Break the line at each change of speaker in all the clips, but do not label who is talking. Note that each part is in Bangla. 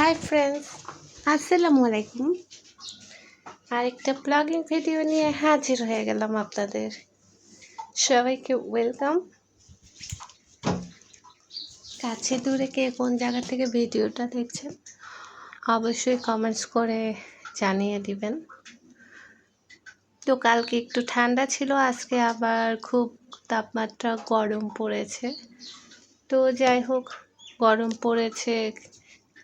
হাই ফ্রেন্ডস আসসালামু আলাইকুম। আরেকটা ব্লগিং ভিডিও নিয়ে হাজির হয়ে গেলাম আপনাদের। সবাইকে ওয়েলকাম কাছে দূরে কে কোন জায়গা থেকে ভিডিওটা দেখছেন, অবশ্যই কমেন্টস করে জানিয়ে দিবেন। তো কালকে একটু ঠান্ডা ছিল, আজকে আবার খুব তাপমাত্রা গরম পড়েছে। তো যাই হোক, গরম পড়েছে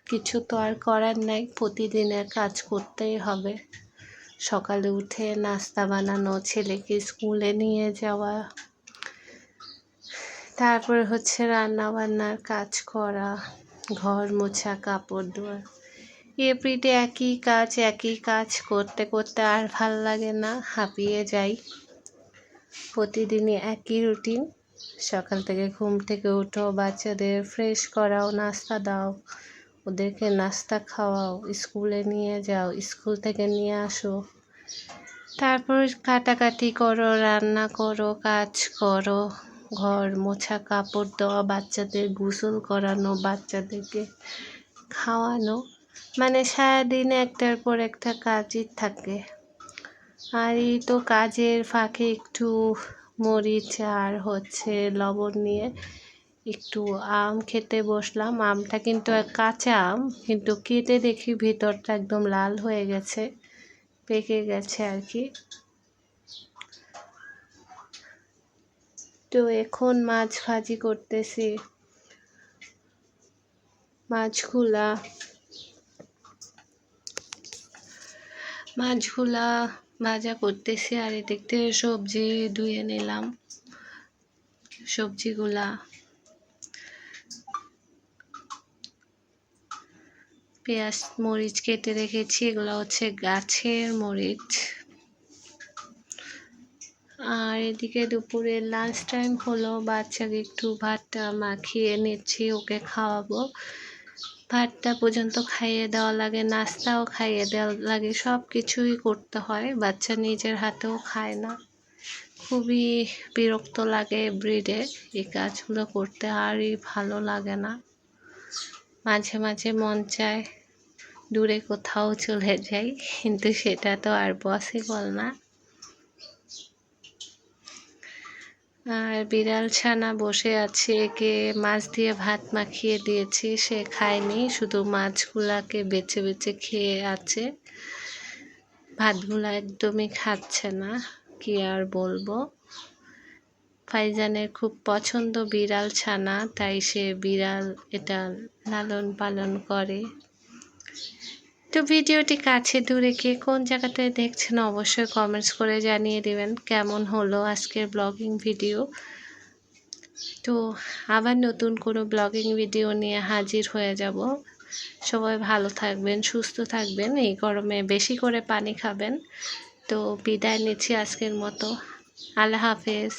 কিছু তো আর করার নাই, প্রতিদিনের কাজ করতেই হবে। সকালে উঠে নাস্তা বানানো, ছেলেকে স্কুলে নিয়ে যাওয়া, তারপরে হচ্ছে রান্না বান্নার কাজ করা, ঘর মোছা, কাপড় ধোয়া। এভরিডে একই কাজ একই কাজ করতে করতে আর ভালো লাগে না, হাঁপিয়ে যাই। প্রতিদিনই একই রুটিন। সকাল থেকে ঘুম থেকে উঠো বাচ্চাদের ফ্রেশ করাও, নাস্তা দাও। ওদেরকে নাস্তা খাওয়াও, স্কুলে নিয়ে যাও, স্কুল থেকে নিয়ে আসো। তারপর কাটাকাটি করো, রান্না করো, কাজ করো, ঘর মোছা, কাপড় দেওয়া, বাচ্চাদের গোসল করানো, বাচ্চাদেরকে খাওয়ানো। মানে সারাদিন একটার পর একটা কাজই থাকে। আর এই তো কাজের ফাঁকে একটু মরিচ আর হচ্ছে লবণ নিয়ে একটু আম খেতে বসলাম। আমটা কিন্তু কাঁচা আম, কিন্তু কেটে দেখি ভিতরটা একদম লাল হয়ে গেছে, পেকে গেছে আর কি। তো এখন মাছ ভাজি করতেছি। মাছগুলা মাছগুলা ভাজা করতেছি আর এদিক থেকে সবজি ধুয়ে নিলাম। সবজিগুলা পেঁয়াজ মরিচ কেটে রেখেছি, এগুলো হচ্ছে গাছের মরিচ। আর এদিকে দুপুরে লাঞ্চ টাইম হলো, বাচ্চাকে একটু ভাতটা মাখিয়ে নিচ্ছি, ওকে খাওয়াবো। ভাতটা পর্যন্ত খাইয়ে দেওয়া লাগে, নাস্তাও খাইয়ে দেওয়া লাগে সব কিছুই করতে হয়, বাচ্চা নিজের হাতেও খায় না। খুবই বিরক্ত লাগে ব্রিডে এই কাজগুলো করতে আরই ভালো লাগে না। মাঝে মাঝে মন চায় দূরে কোথাও চলে যাই, কিন্তু সেটা তো আর পসিবল না। আর বিড়াল ছানা বসে আছে, একে মাছ দিয়ে ভাত মাখিয়ে দিয়েছি, সে খায়নি, শুধু মাছগুলাকে বেছে বেছে খেয়ে আছে। ভাতগুলো একদমই খাচ্ছে না, কি আর বলব। ফাইজানের খুব পছন্দ বিড়াল ছানা, তাই সে বিড়াল এটা লালন পালন করে। তো ভিডিওটি কাছে দূরে কে কোন জায়গাতে দেখছেন অবশ্যই কমেন্টস করে জানিয়ে দেবেন কেমন হলো আজকের ব্লগিং ভিডিও তো আবার নতুন কোনো ব্লগিং ভিডিও নিয়ে হাজির হয়ে যাব। সবাই ভালো থাকবেন, সুস্থ থাকবেন, এই গরমে বেশি করে পানি খাবেন। তো বিদায় নিচ্ছি আজকের মতো। আল্লাহ হাফেজ।